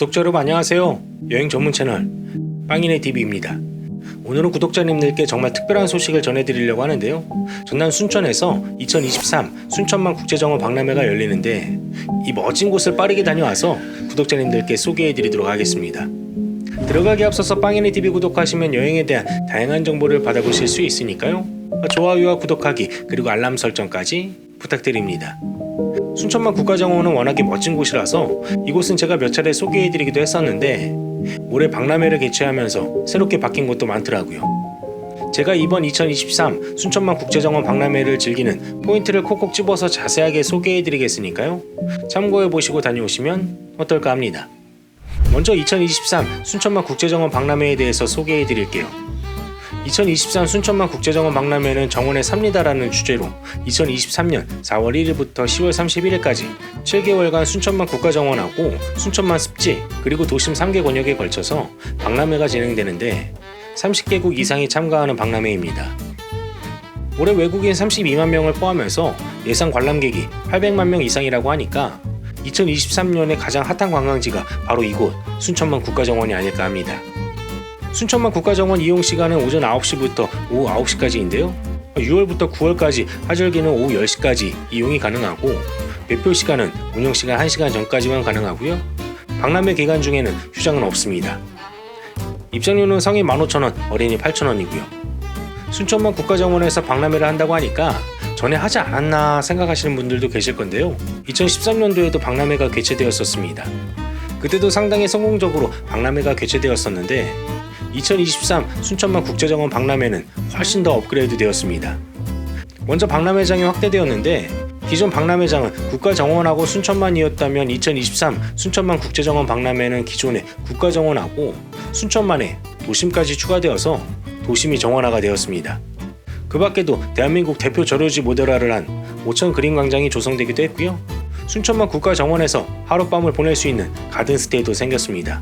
구독자 여러분 안녕하세요. 여행 전문 채널 빵인의 TV입니다. 오늘은 구독자님들께 정말 특별한 소식을 전해드리려고 하는데요. 전남 순천에서 2023 순천만 국제정원 박람회가 열리는데 이 멋진 곳을 빠르게 다녀와서 구독자님들께 소개해드리도록 하겠습니다. 들어가기 앞서서 빵인의 TV 구독하시면 여행에 대한 다양한 정보를 받아보실 수 있으니까요. 좋아요와 구독하기 그리고 알람 설정까지 부탁드립니다. 순천만 국가정원은 워낙에 멋진 곳이라서 이곳은 제가 몇 차례 소개해드리기도 했었는데 올해 박람회를 개최하면서 새롭게 바뀐 곳도 많더라고요. 제가 이번 2023 순천만 국제정원 박람회를 즐기는 포인트를 콕콕 집어서 자세하게 소개해드리겠으니까요. 참고해보시고 다녀오시면 어떨까 합니다. 먼저 2023 순천만 국제정원 박람회에 대해서 소개해드릴게요. 2023 순천만 국제정원 박람회는 정원에 삽니다라는 주제로 2023년 4월 1일부터 10월 31일까지 7개월간 순천만 국가정원하고 순천만 습지 그리고 도심 3개 권역에 걸쳐서 박람회가 진행되는데 30개국 이상이 참가하는 박람회입니다. 올해 외국인 32만 명을 포함해서 예상 관람객이 800만 명 이상이라고 하니까 2023년에 가장 핫한 관광지가 바로 이곳 순천만 국가정원이 아닐까 합니다. 순천만 국가정원 이용 시간은 오전 9시부터 오후 9시까지인데요. 6월부터 9월까지 하절기는 오후 10시까지 이용이 가능하고 매표 시간은 운영 시간 1시간 전까지만 가능하고요. 박람회 기간 중에는 휴장은 없습니다. 입장료는 성인 15,000원, 어린이 8,000원이고요. 순천만 국가정원에서 박람회를 한다고 하니까 전에 하지 않았나 생각하시는 분들도 계실 건데요. 2013년도에도 박람회가 개최되었었습니다. 그때도 상당히 성공적으로 박람회가 개최되었었는데 2023 순천만 국제정원 박람회는 훨씬 더 업그레이드 되었습니다. 먼저 박람회장이 확대되었는데 기존 박람회장은 국가정원하고 순천만이었다면 2023 순천만 국제정원 박람회는 기존의 국가정원하고 순천만에 도심까지 추가되어서 도심이 정원화가 되었습니다. 그 밖에도 대한민국 대표 저류지 모델화를 한 오천 그림 광장이 조성되기도 했고요. 순천만 국가정원에서 하룻밤을 보낼 수 있는 가든스테이도 생겼습니다.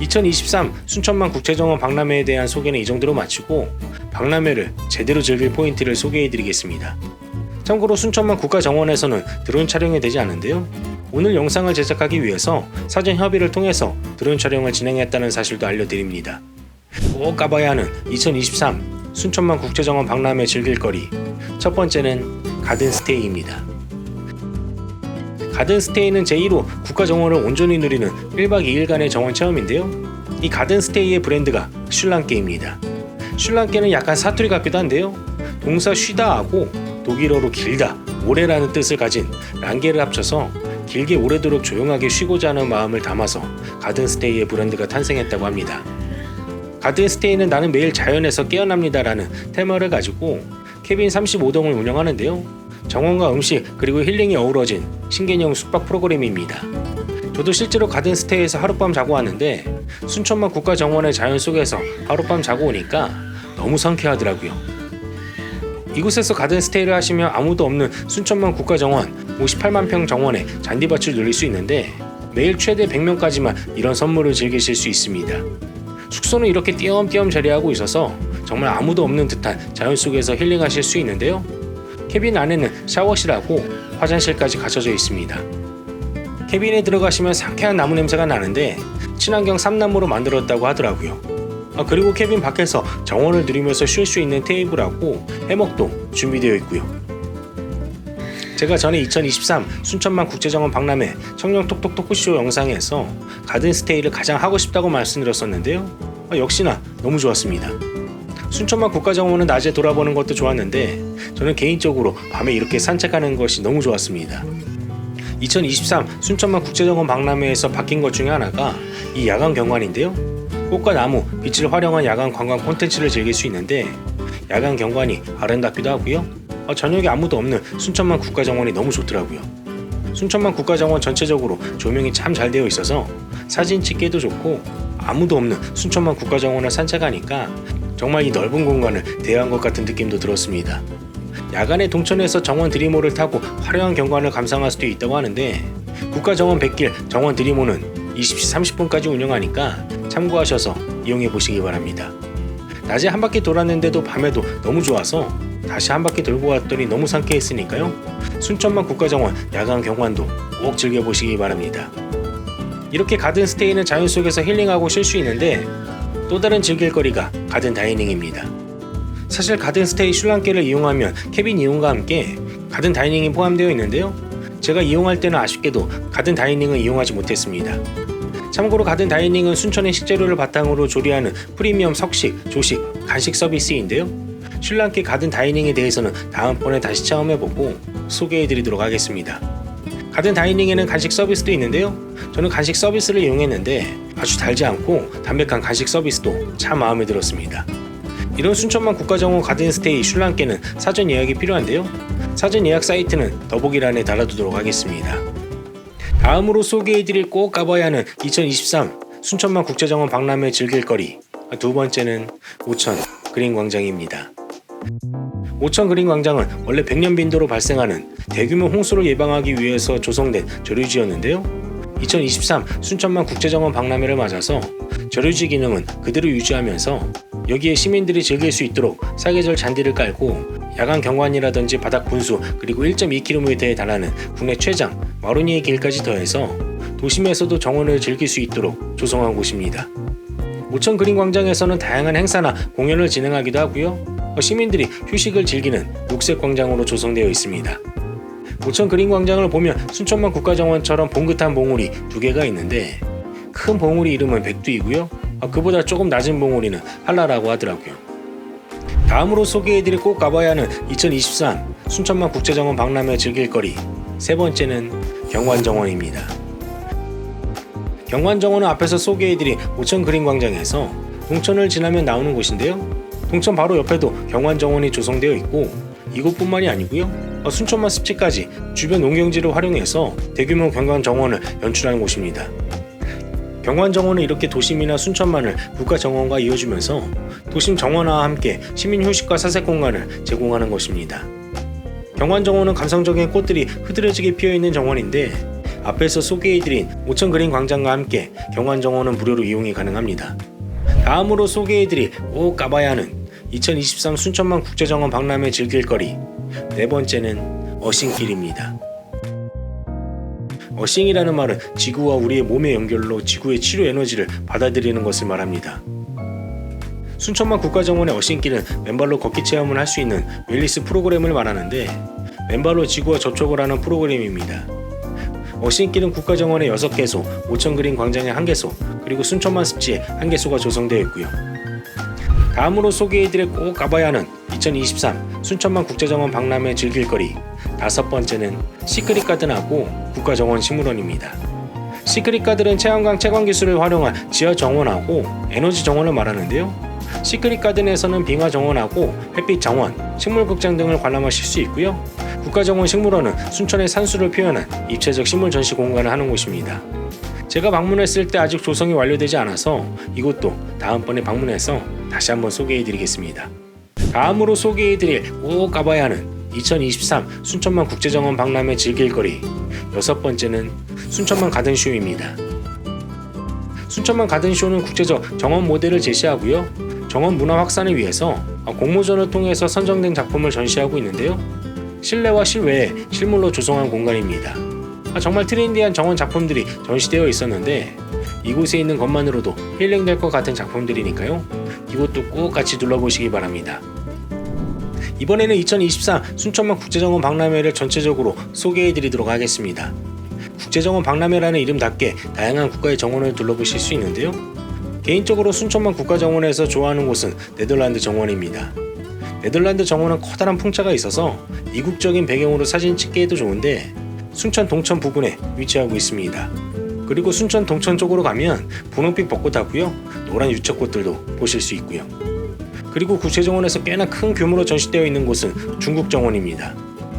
2023 순천만 국제정원 박람회에 대한 소개는 이 정도로 마치고 박람회를 제대로 즐길 포인트를 소개해드리겠습니다. 참고로 순천만 국가정원에서는 드론 촬영이 되지 않는데요. 오늘 영상을 제작하기 위해서 사전 협의를 통해서 드론 촬영을 진행했다는 사실도 알려드립니다. 꼭 가봐야 하는 2023 순천만 국제정원 박람회 즐길 거리 첫 번째는 가든스테이입니다. 가든스테이는 제1호 국가정원을 온전히 누리는 1박 2일간의 정원 체험인데요. 이 가든스테이의 브랜드가 슐랑케입니다. 슐랑케는 약간 사투리 같기도 한데요. 동사 쉬다하고 독일어로 길다, 오래라는 뜻을 가진 랑게를 합쳐서 길게 오래도록 조용하게 쉬고자 하는 마음을 담아서 가든스테이의 브랜드가 탄생했다고 합니다. 가든스테이는 나는 매일 자연에서 깨어납니다라는 테마를 가지고 케빈 35동을 운영하는데요. 정원과 음식 그리고 힐링이 어우러진 신개념 숙박 프로그램입니다. 저도 실제로 가든스테이에서 하룻밤 자고 왔는데 순천만 국가정원의 자연 속에서 하룻밤 자고 오니까 너무 상쾌하더라고요. 이곳에서 가든스테이를 하시면 아무도 없는 순천만 국가정원 58만 평 정원에 잔디밭을 누릴 수 있는데 매일 최대 100명까지만 이런 선물을 즐기실 수 있습니다. 숙소는 이렇게 띄엄띄엄 자리하고 있어서 정말 아무도 없는 듯한 자연 속에서 힐링하실 수 있는데요. 캐빈 안에는 샤워실하고 화장실까지 갖춰져 있습니다. 캐빈에 들어가시면 상쾌한 나무 냄새가 나는데 친환경 삼나무로 만들었다고 하더라고요. 아, 그리고 캐빈 밖에서 정원을 누리면서 쉴 수 있는 테이블하고 해먹도 준비되어 있고요. 제가 전에 2023 순천만 국제정원 박람회 청년 톡톡 토크쇼 영상에서 가든 스테이를 가장 하고 싶다고 말씀드렸었는데요. 아, 역시나 너무 좋았습니다. 순천만 국가정원은 낮에 돌아보는 것도 좋았는데 저는 개인적으로 밤에 이렇게 산책하는 것이 너무 좋았습니다. 2023 순천만 국제정원 박람회에서 바뀐 것 중에 하나가 이 야간 경관인데요. 꽃과 나무, 빛을 활용한 야간 관광 콘텐츠를 즐길 수 있는데 야간 경관이 아름답기도 하고요. 어, 저녁에 아무도 없는 순천만 국가정원이 너무 좋더라고요. 순천만 국가정원 전체적으로 조명이 참 잘 되어 있어서 사진 찍기도 좋고 아무도 없는 순천만 국가정원을 산책하니까 정말 이 넓은 공간을 대여한 것 같은 느낌도 들었습니다. 야간에 동천에서 정원 드리모를 타고 화려한 경관을 감상할 수도 있다고 하는데 국가정원 100길 정원 드리모는 20시 30분까지 운영하니까 참고하셔서 이용해 보시기 바랍니다. 낮에 한 바퀴 돌았는데도 밤에도 너무 좋아서 다시 한 바퀴 돌고 왔더니 너무 상쾌했으니까요. 순천만 국가정원 야간 경관도 꼭 즐겨보시기 바랍니다. 이렇게 가든 스테이는 자연 속에서 힐링하고 쉴 수 있는데 또 다른 즐길 거리가 가든 다이닝입니다. 사실 가든 스테이 슐랑케를 이용하면 캐빈 이용과 함께 가든 다이닝이 포함되어 있는데요. 제가 이용할 때는 아쉽게도 가든 다이닝을 이용하지 못했습니다. 참고로 가든 다이닝은 순천의 식재료를 바탕으로 조리하는 프리미엄 석식, 조식, 간식 서비스인데요. 슐랑케 가든 다이닝에 대해서는 다음번에 다시 체험해보고 소개해드리도록 하겠습니다. 가든 다이닝에는 간식 서비스도 있는데요. 저는 간식 서비스를 이용했는데 아주 달지 않고 담백한 간식 서비스도 참 마음에 들었습니다. 이런 순천만 국가정원 가든스테이 슐랑께는 사전 예약이 필요한데요. 사전 예약 사이트는 더보기란에 달아두도록 하겠습니다. 다음으로 소개해드릴 꼭 가봐야 하는 2023 순천만 국제정원 박람회 즐길 거리 두 번째는 오천 그린 광장입니다. 오천 그린 광장은 원래 백년 빈도로 발생하는 대규모 홍수를 예방하기 위해서 조성된 저류지였는데요. 2023 순천만 국제정원 박람회를 맞아서 저류지 기능은 그대로 유지하면서 여기에 시민들이 즐길 수 있도록 사계절 잔디를 깔고 야간 경관이라든지 바닥 분수 그리고 1.2km에 달하는 국내 최장 마로니의 길까지 더해서 도심에서도 정원을 즐길 수 있도록 조성한 곳입니다. 오천 그린 광장에서는 다양한 행사나 공연을 진행하기도 하고요. 시민들이 휴식을 즐기는 녹색 광장으로 조성되어 있습니다. 오천 그린 광장을 보면 순천만 국가정원처럼 봉긋한 봉우리 두 개가 있는데 큰 봉우리 이름은 백두이고요. 아, 그보다 조금 낮은 봉우리는 한라라고 하더라고요. 다음으로 소개해드릴 꼭 가봐야 하는 2023 순천만 국제정원 박람회 즐길거리 세 번째는 경관정원입니다. 경관정원은 앞에서 소개해드린 오천 그린 광장에서 동천을 지나면 나오는 곳인데요. 동천 바로 옆에도 경관정원이 조성되어 있고 이곳뿐만이 아니고요. 어, 순천만 습지까지 주변 농경지를 활용해서 대규모 경관정원을 연출하는 곳입니다. 경관정원은 이렇게 도심이나 순천만을 국가정원과 이어주면서 도심 정원화와 함께 시민 휴식과 사색 공간을 제공하는 것입니다. 경관정원은 감성적인 꽃들이 흐드러지게 피어있는 정원인데 앞에서 소개해드린 오천 그린 광장과 함께 경관정원은 무료로 이용이 가능합니다. 다음으로 소개해드릴 꼭 가봐야 하는 2023 순천만 국제정원 박람회 즐길 거리 네 번째는 어싱길입니다. 어싱이라는 말은 지구와 우리의 몸의 연결로 지구의 치료 에너지를 받아들이는 것을 말합니다. 순천만 국가정원의 어싱길은 맨발로 걷기 체험을 할 수 있는 웰리스 프로그램을 말하는데 맨발로 지구와 접촉을 하는 프로그램입니다. 어싱길은 국가정원의 6개소, 5천 그린 광장의 1개소, 그리고 순천만 습지에 1개소가 조성되어 있고요. 다음으로 소개해드릴 꼭 가봐야 하는 2023 순천만 국제정원 박람회 즐길 거리 다섯 번째는 시크릿 가든하고 국가정원 식물원입니다. 시크릿 가든은 체험광 채광 기술을 활용한 지하 정원하고 에너지 정원을 말하는데요. 시크릿 가든에서는 빙하 정원하고 햇빛 정원, 식물극장 등을 관람하실 수 있고요. 국가정원 식물원은 순천의 산수를 표현한 입체적 식물 전시 공간을 하는 곳입니다. 제가 방문했을 때 아직 조성이 완료되지 않아서 이곳도 다음번에 방문해서 다시 한번 소개해드리겠습니다. 다음으로 소개해드릴 꼭 가봐야 하는 2023 순천만 국제정원 박람회 즐길 거리 여섯 번째는 순천만 가든쇼입니다. 순천만 가든쇼는 국제적 정원 모델을 제시하고요. 정원 문화 확산을 위해서 공모전을 통해서 선정된 작품을 전시하고 있는데요. 실내와 실외에 실물로 조성한 공간입니다. 정말 트렌디한 정원 작품들이 전시되어 있었는데 이곳에 있는 것만으로도 힐링될 것 같은 작품들이니까요. 이곳도 꼭 같이 둘러보시기 바랍니다. 이번에는 2024 순천만 국제정원 박람회를 전체적으로 소개해 드리도록 하겠습니다. 국제정원 박람회라는 이름답게 다양한 국가의 정원을 둘러보실 수 있는데요. 개인적으로 순천만 국가정원에서 좋아하는 곳은 네덜란드 정원입니다. 네덜란드 정원은 커다란 풍차가 있어서 이국적인 배경으로 사진 찍기에도 좋은데 순천 동천 부근에 위치하고 있습니다. 그리고 순천 동천 쪽으로 가면 분홍빛 벚꽃하고요 노란 유채꽃들도 보실 수 있고요. 그리고 구체정원에서 꽤나 큰 규모로 전시되어 있는 곳은 중국 정원입니다.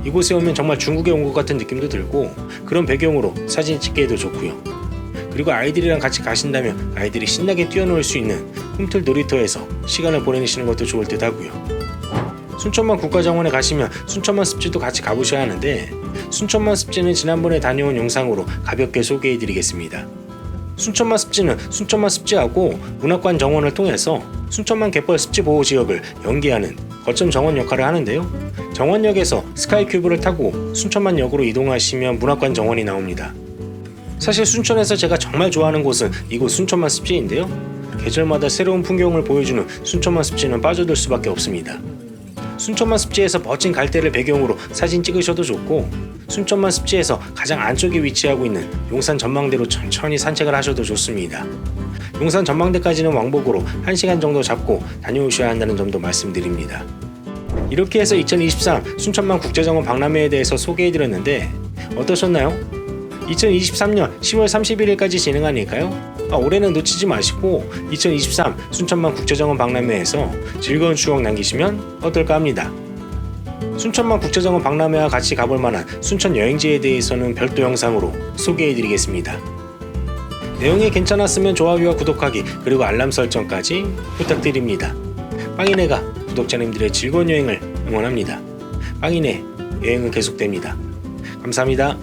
이곳에 오면 정말 중국에 온 것 같은 느낌도 들고 그런 배경으로 사진 찍기에도 좋고요. 그리고 아이들이랑 같이 가신다면 아이들이 신나게 뛰어놀 수 있는 꿈틀 놀이터에서 시간을 보내시는 것도 좋을 듯 하고요. 순천만 국가정원에 가시면 순천만 습지도 같이 가보셔야 하는데 순천만 습지는 지난번에 다녀온 영상으로 가볍게 소개해드리겠습니다. 순천만 습지는 순천만 습지하고 문학관 정원을 통해서 순천만 갯벌 습지 보호 지역을 연계하는 거점 정원 역할을 하는데요. 정원역에서 스카이큐브를 타고 순천만 역으로 이동하시면 문학관 정원이 나옵니다. 사실 순천에서 제가 정말 좋아하는 곳은 이곳 순천만 습지인데요. 계절마다 새로운 풍경을 보여주는 순천만 습지는 빠져들 수밖에 없습니다. 순천만 습지에서 멋진 갈대를 배경으로 사진 찍으셔도 좋고 순천만 습지에서 가장 안쪽에 위치하고 있는 용산 전망대로 천천히 산책을 하셔도 좋습니다. 용산 전망대까지는 왕복으로 1시간 정도 잡고 다녀오셔야 한다는 점도 말씀드립니다. 이렇게 해서 2023 순천만 국제정원 박람회에 대해서 소개해드렸는데 어떠셨나요? 2023년 10월 31일까지 진행하니까요. 아, 올해는 놓치지 마시고 2023 순천만 국제정원 박람회에서 즐거운 추억 남기시면 어떨까 합니다. 순천만 국제정원 박람회와 같이 가볼 만한 순천 여행지에 대해서는 별도 영상으로 소개해드리겠습니다. 내용이 괜찮았으면 좋아요와 구독하기 그리고 알람 설정까지 부탁드립니다. 빵이네가 구독자님들의 즐거운 여행을 응원합니다. 빵이네 여행은 계속됩니다. 감사합니다.